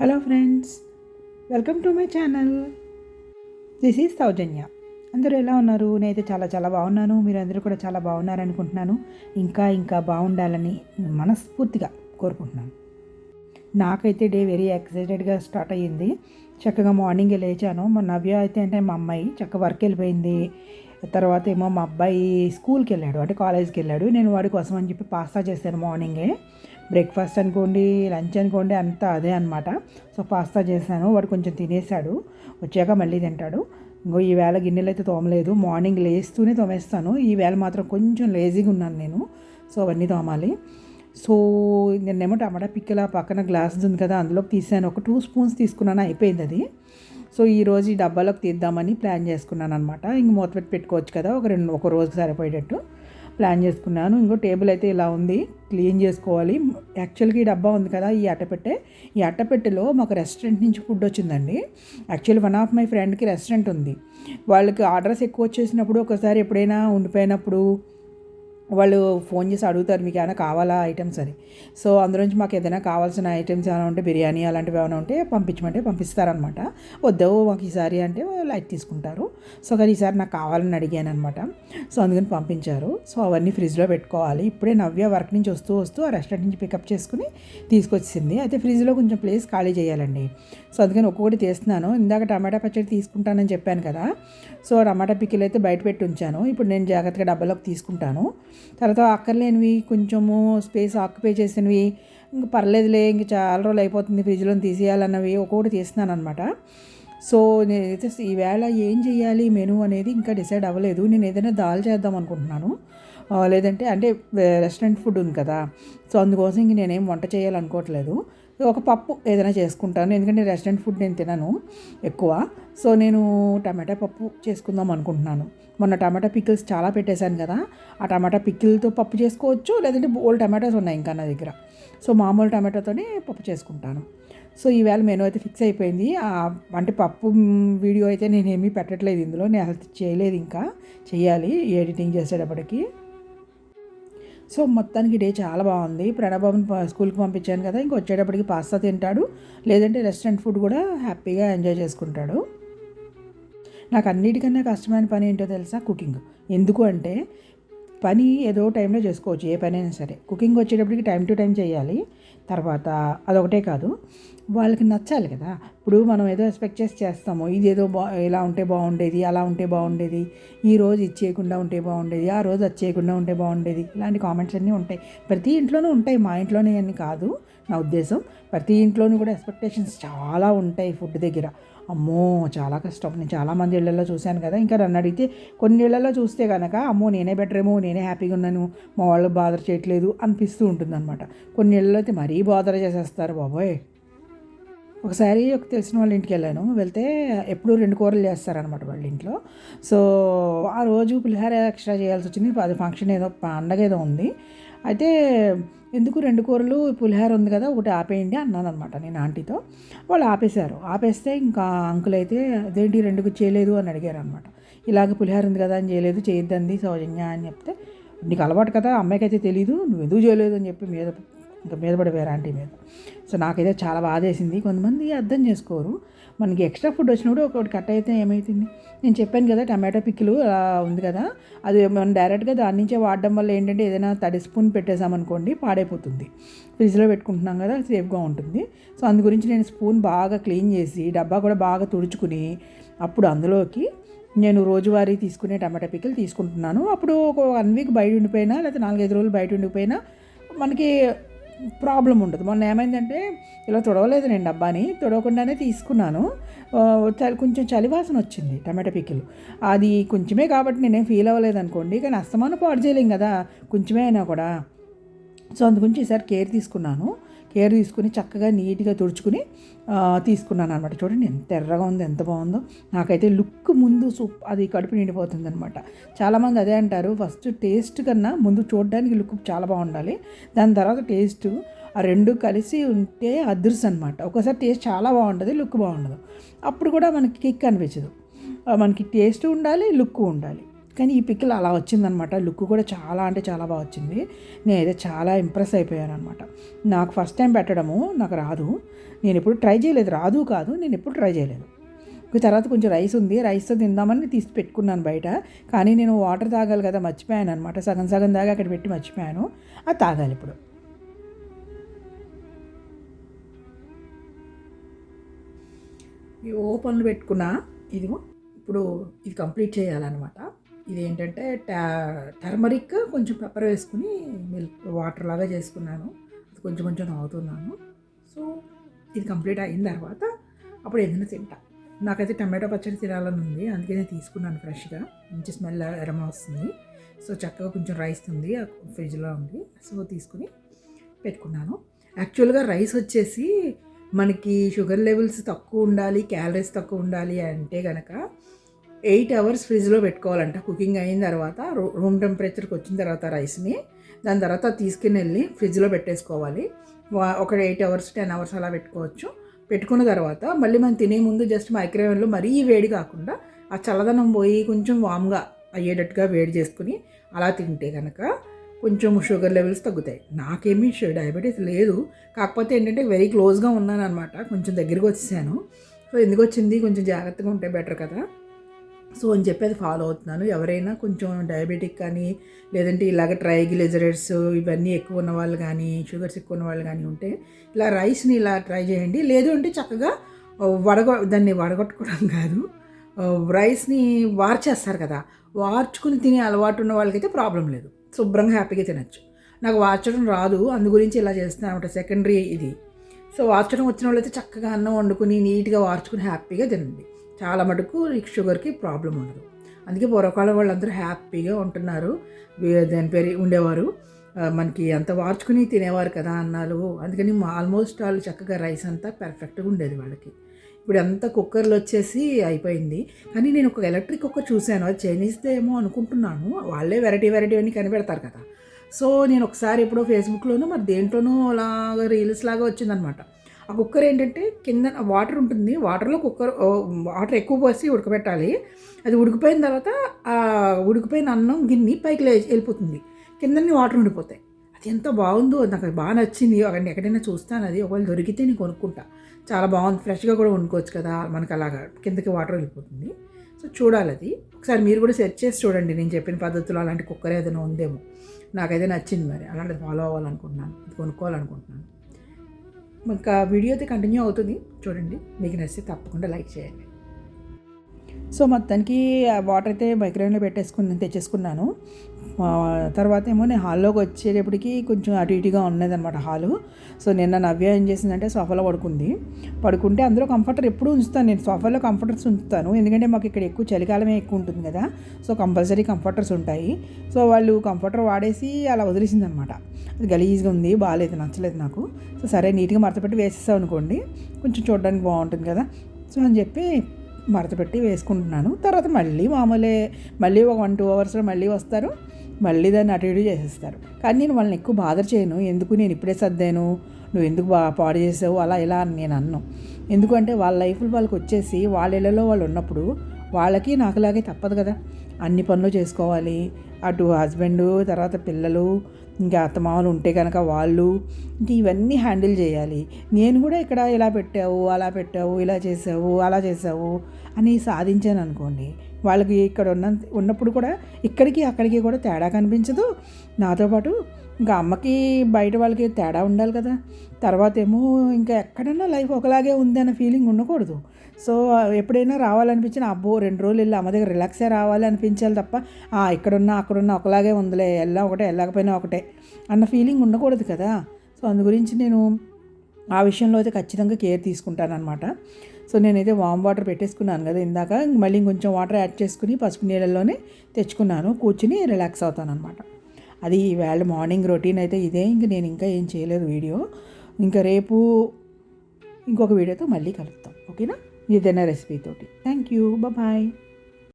Hello friends welcome to my channel this is Soujanya అందరూ ఎలా ఉన్నారు? నేనైతే చాలా చాలా బాగున్నాను. మీరు అందరూ కూడా చాలా బాగున్నారనుకుంటున్నాను ఇంకా ఇంకా బాగుండాలని మనస్ఫూర్తిగా కోరుకుంటున్నాను. నాకైతే డే వెరీ ఎక్సైటెడ్గా స్టార్ట్ అయ్యింది. చక్కగా మార్నింగే లేచాను. మా నవ్య అయితే అంటే మా అమ్మాయి. చక్క వర్క్ వెళ్ళిపోయింది. తర్వాత ఏమో మా అబ్బాయి స్కూల్కి వెళ్ళాడు. అంటే కాలేజ్కి వెళ్ళాడు. నేను వాడి కోసం అని చెప్పి పాస్తా చేశాను మార్నింగే. బ్రేక్ఫాస్ట్ అనుకోండి లంచ్ అనుకోండి అంతా అదే అనమాట సో పాస్తా చేశాను. వాడు కొంచెం తినేసాడు వచ్చాక మళ్ళీ తింటాడు. ఇంకో ఈ వేళ గిన్నెలు అయితే తోమలేదు. మార్నింగ్ లేస్తూనే తోమేస్తాను. ఈ వేళ మాత్రం కొంచెం లేజీగా ఉన్నాను నేను. సో అవన్నీ తోమాలి. సో నిన్నేమో టమాటా పిక్కల పక్కన గ్లాస్ ఉంది కదా అందులోకి తీసాను. ఒక టూ స్పూన్స్ తీసుకున్నాను. అయిపోయింది అది. సో ఈ రోజు ఈ డబ్బాలోకి తీద్దామని ప్లాన్ చేసుకున్నాను అనమాట ఇంక మూత పెట్టి పెట్టుకోవచ్చు కదా ఒక రెండు ఒక రోజుకి సరిపోయేటట్టు. ప్లాన్ చేసుకున్నాను. ఇంకో టేబుల్ అయితే ఇలా ఉంది. క్లీన్ చేసుకోవాలి. యాక్చువల్గా ఈ డబ్బా ఉంది కదా ఈ అట్టపెట్టె. ఈ అట్టపెట్టెలో మాకు రెస్టారెంట్ నుంచి ఫుడ్ వచ్చిందండి. యాక్చువల్ వన్ ఆఫ్ మై ఫ్రెండ్కి రెస్టారెంట్ ఉంది. వాళ్ళకి ఆర్డర్స్ ఎక్కువ వచ్చేసినప్పుడు ఒకసారి ఎప్పుడైనా ఉండిపోయినప్పుడు వాళ్ళు ఫోన్ చేసి అడుగుతారు మీకు ఏమైనా కావాలా ఐటమ్స్? అని. సో అందులోంచి మాకు ఏదైనా కావాల్సిన ఐటమ్స్ ఏమైనా ఉంటే బిర్యానీ అలాంటివి ఏమైనా ఉంటే పంపించమంటే పంపిస్తారనమాట వద్దు మాకు ఈసారి అంటే లైట్ తీసుకుంటారు. సో కానీ ఈసారి నాకు కావాలని అడిగాను అనమాట సో అందుకని పంపించారు. సో అవన్నీ ఫ్రిడ్జ్లో పెట్టుకోవాలి. ఇప్పుడే నవ్య వర్క్ నుంచి వస్తూ వస్తూ ఆ రెస్టారెంట్ నుంచి పికప్ చేసుకుని తీసుకొచ్చింది. అయితే ఫ్రిడ్జ్లో కొంచెం ప్లేస్ ఖాళీ చేయాలండి. సో అందుకని ఒక్కొక్కటి తీస్తున్నాను. ఇందాక టమాటా పచ్చడి తీసుకుంటానని చెప్పాను కదా. సో టమాటా పిక్కిలు అయితే బయట పెట్టి ఉంచాను. ఇప్పుడు నేను జాగ్రత్తగా డబ్బాలోకి తీసుకుంటాను. తర్వాత అక్కర్లేనివి కొంచెము స్పేస్ ఆక్యుపై చేసినవి ఇంక పర్లేదులే ఇంక చాలా రోజులు అయిపోతుంది ఫ్రిడ్జ్లో తీసేయాలన్నవి ఒక్కొక్కటి తీస్తున్నాను అనమాట సో నేనైతే ఈవేళ ఏం చేయాలి మెనూ అనేది ఇంకా డిసైడ్ అవ్వలేదు. నేను ఏదైనా దాల్ చేద్దాం అనుకుంటున్నాను. లేదంటే అంటే రెస్టారెంట్ ఫుడ్ ఉంది కదా సో అందుకోసం ఇంక నేనేం వంట చేయాలనుకోవట్లేదు. ఒక పప్పు ఏదైనా చేసుకుంటాను. ఎందుకంటే రెస్టారెంట్ ఫుడ్ నేను తినను ఎక్కువ. సో నేను టమాటా పప్పు చేసుకుందాం అనుకుంటున్నాను. మొన్న టమాటా పికిల్స్ చాలా పెట్టేశాను కదా. ఆ టమాటా పికిల్తో పప్పు చేసుకోవచ్చు లేదంటే ఓల్డ్ టమాటాస్ ఉన్నాయి ఇంకా నా దగ్గర. సో మామూలు టమాటాతోనే పప్పు చేసుకుంటాను. సో ఈవేళ మెనూ అయితే ఫిక్స్ అయిపోయింది. అంటే పప్పు వీడియో అయితే నేను పెట్టట్లేదు ఇందులో. నేను అసలు చేయలేదు ఇంకా. చేయాలి ఎడిటింగ్ చేసేటప్పటికి. సో మొత్తానికి డే చాలా బాగుంది. ప్రణబాబుని స్కూల్కి పంపించాను కదా ఇంక వచ్చేటప్పటికి పాస్తా తింటాడు. లేదంటే రెస్టారెంట్ ఫుడ్ కూడా హ్యాపీగా ఎంజాయ్ చేసుకుంటాడు. నాకు అన్నిటికన్నా కష్టమైన పని ఏంటో తెలుసా? కుకింగ్. ఎందుకు అంటే పని ఏదో టైంలో చేసుకోవచ్చు ఏ పని అయినా సరే. కుకింగ్ వచ్చేటప్పటికి టైం టు టైం చేయాలి. తర్వాత అదొకటే కాదు వాళ్ళకి నచ్చాలి కదా. ఇప్పుడు మనం ఏదో ఎక్స్పెక్ట్ చేసి చేస్తాము. ఇది ఏదో బా ఇలా ఉంటే బాగుండేది అలా ఉంటే బాగుండేది ఈ రోజు ఇది చేయకుండా ఉంటే బాగుండేది ఆ రోజు అది చేయకుండా ఉంటే బాగుండేది ఇలాంటి కామెంట్స్ అన్నీ ఉంటాయి. ప్రతి ఇంట్లోనూ ఉంటాయి. మా ఇంట్లోనే అని కాదు నా ఉద్దేశం ప్రతి ఇంట్లోనూ కూడా ఎక్స్పెక్టేషన్స్ చాలా ఉంటాయి ఫుడ్ దగ్గర. అమ్మో చాలా కష్టం. నేను చాలామంది ఇళ్ళలో చూశాను కదా. ఇంకా నన్ను అడిగితే కొన్ని ఇళ్ళలో చూస్తే కనుక అమ్మో నేనే బెటర్ ఏమో నేనే హ్యాపీగా ఉన్నాను మా వాళ్ళు బాధ చేయట్లేదు అనిపిస్తూ ఉంటుంది అనమాట కొన్ని ఇళ్ళలో అయితే మరీ బాధ చేసేస్తారు బాబోయ్. ఒకసారి ఒక తెలిసిన వాళ్ళ ఇంటికి వెళ్ళాను. వెళ్తే ఎప్పుడు రెండు కూరలు చేస్తారనమాట వాళ్ళ ఇంట్లో. సో ఆ రోజు పులిహార ఎక్స్ట్రా చేయాల్సి వచ్చింది. అది ఫంక్షన్ ఏదో పండగ ఏదో ఉంది. అయితే ఎందుకు రెండు కూరలు పులిహార ఉంది కదా ఒకటి ఆపేయండి అన్నాను అనమాట నేను ఆంటీతో. వాళ్ళు ఆపేశారు. ఆపేస్తే ఇంకా అంకుల్ అయితే అదేంటి రెండుకు చేయలేదు? అని అడిగారు అనమాట ఇలాగ పులిహార ఉంది కదా అని చేయలేదు చేయొద్దండి సౌజన్య అని చెప్తే నీకు అలవాటు కదా అమ్మాయికి అయితే తెలియదు నువ్వు ఎందుకు చేయలేదు? అని చెప్పి మీద ఇంకా మీద పడిపోయారు ఆంటీ మీద. సో నాకైతే చాలా బాధ వేసింది కొంతమంది అర్థం చేసుకోరు. మనకి ఎక్స్ట్రా ఫుడ్ వచ్చినప్పుడు ఒకటి కట్ అయితే ఏమవుతుంది నేను చెప్పాను కదా టమాటో పిక్కిలు అలా ఉంది కదా. అది మనం డైరెక్ట్గా దాని నుంచే వాడడం వల్ల ఏంటంటే ఏదైనా తడి స్పూన్ పెట్టేసామనుకోండి పాడైపోతుంది. ఫ్రిడ్జ్లో పెట్టుకుంటున్నాం కదా సేఫ్గా ఉంటుంది. సో అందు గురించి నేను స్పూన్ బాగా క్లీన్ చేసి డబ్బా కూడా బాగా తుడుచుకుని అప్పుడు అందులోకి నేను రోజువారీ తీసుకునే టమాటా పిక్కులు తీసుకుంటున్నాను. అప్పుడు ఒక వన్ వీక్ బయట ఉండిపోయినా లేకపోతే నాలుగైదు రోజులు బయట ఉండిపోయినా మనకి ప్రాబ్లం ఉండదు మొన్న ఏమైందంటే ఇలా తొడవలేదు నేను డబ్బాని తొడవకుండానే తీసుకున్నాను. చలి కొంచెం చలివాసన వచ్చింది టమాటా పిక్కలు. అది కొంచెమే కాబట్టి నేనేం ఫీల్ అవ్వలేదు అనుకోండి కానీ అస్తమానం పాడు చేయలేం కదా కొంచెమే అయినా కూడా. సో అందుగురించి ఈసారి కేర్ తీసుకున్నాను. కేర్ తీసుకుని చక్కగా నీట్గా తుడుచుకుని తీసుకున్నాను అనమాట చూడండి ఎంత ఎర్రగా ఉంది ఎంత బాగుందో. నాకైతే లుక్ ముందు సూప్ అది కడుపు నిండిపోతుంది అనమాట చాలామంది అదే అంటారు ఫస్ట్ టేస్ట్ కన్నా ముందు చూడడానికి లుక్ చాలా బాగుండాలి. దాని తర్వాత టేస్ట్ ఆ రెండు కలిసి ఉంటే అదృశ్యం అనమాట ఒకసారి టేస్ట్ చాలా బాగుంటుంది లుక్ బాగుండదు. అప్పుడు కూడా మనకి కిక్ అనిపించదు. మనకి టేస్ట్ ఉండాలి లుక్ ఉండాలి. కానీ ఈ పిక్కిల్ అలా వచ్చిందనమాట లుక్ కూడా చాలా అంటే చాలా బాగా వచ్చింది. నేనైతే చాలా ఇంప్రెస్ అయిపోయాను అనమాట నాకు ఫస్ట్ టైం పెట్టడము నాకు రాదు. నేను ఎప్పుడు ట్రై చేయలేదు. రాదు కాదు నేను ఎప్పుడు ట్రై చేయలేదు. తర్వాత కొంచెం రైస్ ఉంది. రైస్తో తిందామని తీసి పెట్టుకున్నాను బయట. కానీ నేను వాటర్ తాగాలి కదా మర్చిపోయాను అనమాట సగం సగం దాకా అక్కడ పెట్టి మర్చిపోయాను. అది తాగాలి ఇప్పుడు. ఈ ఓపెన్లు పెట్టుకున్నా ఇదిగో ఇప్పుడు ఇది కంప్లీట్ చేయాలన్నమాట. ఇది ఏంటంటే టర్మరిక్ కొంచెం పెప్పర్ వేసుకుని మిల్క్ వాటర్ లాగా చేసుకున్నాను. అది కొంచెం కొంచెం తాగుతున్నాను. సో ఇది కంప్లీట్ అయిన తర్వాత అప్పుడు ఏదైనా తింటా. నాకైతే టమాటో పచ్చడి తినాలని ఉంది. అందుకే నేను తీసుకున్నాను ఫ్రెష్గా. మంచి స్మెల్ ఎరమ వస్తుంది. సో చక్కగా కొంచెం రైస్ ఉంది. ఫ్రిడ్జ్లో ఉంది. సో తీసుకుని పెట్టుకున్నాను. యాక్చువల్గా రైస్ వచ్చేసి మనకి షుగర్ లెవెల్స్ తక్కువ ఉండాలి క్యాలరీస్ తక్కువ ఉండాలి అంటే కనుక ఎయిట్ అవర్స్ ఫ్రిడ్జ్లో పెట్టుకోవాలంట. కుకింగ్ అయిన తర్వాత రూమ్ టెంపరేచర్కి వచ్చిన తర్వాత రైస్ని దాని తర్వాత తీసుకుని వెళ్ళి ఫ్రిడ్జ్లో పెట్టేసుకోవాలి. ఒక ఎయిట్ అవర్స్ టెన్ అవర్స్ అలా పెట్టుకోవచ్చు. పెట్టుకున్న తర్వాత మళ్ళీ మనం తినే ముందు జస్ట్ మైక్రోవేవ్లో మరీ వేడి కాకుండా ఆ చల్లదనం పోయి కొంచెం వామ్గా అయ్యేటట్టుగా వేడి చేసుకుని అలా తింటే కనుక కొంచెం షుగర్ లెవెల్స్ తగ్గుతాయి. నాకేమీ డయాబెటీస్ లేదు. కాకపోతే ఏంటంటే వెరీ క్లోజ్గా ఉన్నాను అనమాట కొంచెం దగ్గరికి వచ్చేసాను. సో ఎందుకు వచ్చింది? కొంచెం జాగ్రత్తగా ఉంటే బెటర్ కదా. సో అని చెప్పి అది ఫాలో అవుతున్నాను. ఎవరైనా కొంచెం డయాబెటిక్ కానీ లేదంటే ఇలాగ ట్రైగ్లిజరైడ్స్ ఇవన్నీ ఎక్కువ ఉన్న వాళ్ళు కానీ షుగర్స్ ఎక్కువ ఉన్న వాళ్ళు కానీ ఉంటే ఇలా రైస్ని ఇలా ట్రై చేయండి. లేదు అంటే చక్కగా వడగొ దాన్ని వడగొట్టుకోవడం కాదు. రైస్ని వార్చేస్తారు కదా. వార్చుకుని తినే అలవాటు ఉన్న వాళ్ళకైతే ప్రాబ్లం లేదు. శుభ్రంగా హ్యాపీగా తినచ్చు. నాకు వార్చడం రాదు. అందు గురించి ఇలా చేస్తున్నాను అనమాట సెకండరీ ఇది. సో వార్చడం వచ్చిన వాళ్ళైతే చక్కగా అన్నం వండుకుని నీట్గా వార్చుకుని హ్యాపీగా తినండి. చాలా మటుకు షుగర్కి ప్రాబ్లం ఉండదు. అందుకే పూర్వకాలం వాళ్ళందరూ హ్యాపీగా ఉంటున్నారు. దాని పేరు ఉండేవారు. మనకి అంత వార్చుకుని తినేవారు కదా అన్నారు అందుకని ఆల్మోస్ట్ వాళ్ళు చక్కగా రైస్ అంతా పర్ఫెక్ట్గా ఉండేది వాళ్ళకి. ఇప్పుడు అంతా కుక్కర్లు వచ్చేసి అయిపోయింది. కానీ నేను ఒక ఎలక్ట్రిక్ కుక్కర్ చూశాను. అది చైనీస్దే ఏమో అనుకుంటున్నాను. వాళ్ళే వెరైటీ వెరైటీ అన్నీ కనిపెడతారు కదా. సో నేను ఒకసారి ఎప్పుడో ఫేస్బుక్లోనూ మరి దేంట్లోనూ అలా రీల్స్ లాగా వచ్చిందనమాట. ఆ కుక్కర్ ఏంటంటే కింద వాటర్ ఉంటుంది. వాటర్లో కుక్కర్ వాటర్ ఎక్కువ పోసి ఉడకబెట్టాలి. అది ఉడికిపోయిన తర్వాత ఆ ఉడికిపోయిన అన్నం గిన్నె పైకి వెళ్ళిపోతుంది. కిందన్ని వాటర్ ఉండిపోతాయి. అది ఎంత బాగుందో నాకు బాగా నచ్చింది. అక్కడ ఎక్కడైనా చూస్తాను అది. ఒకవేళ దొరికితే నేను కొనుక్కుంటా. చాలా బాగుంది. ఫ్రెష్గా కూడా వండుకోవచ్చు కదా. మనకు అలాగా కిందకి వాటర్ వెళ్ళిపోతుంది. సో చూడాలి అది. ఒకసారి మీరు కూడా సెర్చ్ చేసి చూడండి. నేను చెప్పిన పద్ధతిలో అలాంటి కుక్కర్ ఏదైనా ఉందేమో. నాకైతే నచ్చింది మరి. అలాంటిది ఫాలో అవ్వాలనుకుంటున్నాను. కొనుక్కోవాలనుకుంటున్నాను. ఇంకా వీడియో అయితే కంటిన్యూ అవుతుంది. చూడండి. మీకు నచ్చితే తప్పకుండా లైక్ చేయండి. సో మొత్తానికి వాటర్ అయితే మైక్రోవేవ్లో పెట్టేసుకుని తెచ్చేసుకున్నాను. తర్వాత ఏమో నేను హాల్లోకి వచ్చేటప్పటికి కొంచెం అటు ఇటుగా ఉన్నదనమాట హాలు. సో నిన్న నవ్య ఏం చేసిందంటే సోఫాలో పడుకుంది. పడుకుంటే అందులో కంఫర్టర్ ఎప్పుడూ ఉంచుతాను నేను. సోఫాలో కంఫర్టర్స్ ఉంచుతాను. ఎందుకంటే మాకు ఇక్కడ ఎక్కువ చలికాలమే ఎక్కువ ఉంటుంది కదా. సో కంపల్సరీ కంఫర్టర్స్ ఉంటాయి. సో వాళ్ళు కంఫర్టర్ వాడేసి అలా వదిలేసింది అనమాట అది గలీజ్గా ఉంది బాగాలేదు నచ్చలేదు నాకు. సో సరే నీట్గా మడతపెట్టి వేసేస్తాం అనుకోండి కొంచెం చూడడానికి బాగుంటుంది కదా. సో అని చెప్పి మరతపెట్టి వేసుకుంటున్నాను. తర్వాత మళ్ళీ మామూలే మళ్ళీ ఒక వన్ టూ అవర్స్లో మళ్ళీ వస్తారు. మళ్ళీ దాన్ని అటు ఇటు చేసేస్తారు. కానీ నేను వాళ్ళని ఎక్కువ బాధ చేయను. ఎందుకు నేను ఇప్పుడే సర్దాను? నువ్వు ఎందుకు బా పాడు చేసావు? అలా ఇలా అని నేను అన్ను. ఎందుకంటే వాళ్ళ లైఫ్లో వాళ్ళకి వచ్చేసి వాళ్ళ ఇళ్ళలో వాళ్ళు ఉన్నప్పుడు వాళ్ళకి నాకులాగే తప్పదు కదా. అన్ని పనులు చేసుకోవాలి. అటు హస్బెండ్ తర్వాత పిల్లలు ఇంకా అత్తమామలు ఉంటే కనుక వాళ్ళు. ఇంకా ఇవన్నీ హ్యాండిల్ చేయాలి. నేను కూడా ఇక్కడ ఇలా పెట్టావు అలా పెట్టావు ఇలా చేసావు అలా చేసావు అని సాధించాను అనుకోండి వాళ్ళకి ఇక్కడ ఉన్న ఉన్నప్పుడు కూడా ఇక్కడికి అక్కడికి కూడా తేడా కనిపించదు. నాతో పాటు ఇంకా అమ్మకి బయట వాళ్ళకి తేడా ఉండాలి కదా. తర్వాత ఏమో ఇంకా ఎక్కడన్నా లైఫ్ ఒకలాగే ఉంది అన్న ఫీలింగ్ ఉండకూడదు. సో ఎప్పుడైనా రావాలనిపించిన అబ్బో రెండు రోజులు వెళ్ళి అమ్మ దగ్గర రిలాక్సే రావాలి అనిపించాలి తప్ప ఇక్కడున్నా అక్కడున్నా ఒకలాగే ఉందిలే వెళ్ళా ఒకటే వెళ్ళకపోయినా ఒకటే అన్న ఫీలింగ్ ఉండకూడదు కదా. సో అందు గురించి నేను ఆ విషయంలో అయితే ఖచ్చితంగా కేర్ తీసుకుంటాను అనమాట సో నేనైతే వామ్ వాటర్ పెట్టేసుకున్నాను కదా ఇందాక. మళ్ళీ ఇంకొంచెం వాటర్ యాడ్ చేసుకుని పసుపు నీళ్ళల్లోనే తెచ్చుకున్నాను. కూర్చుని రిలాక్స్ అవుతాను అనమాట అది వేళ మార్నింగ్ రొటీన్ అయితే ఇదే. ఇంక నేను ఇంకా ఏం చేయలేదు వీడియో. ఇంకా రేపు ఇంకొక వీడియోతో మళ్ళీ కలుపుతాం ఓకేనా? ఏదైనా రెసిపీతోటి థ్యాంక్ యూ. బాయ్.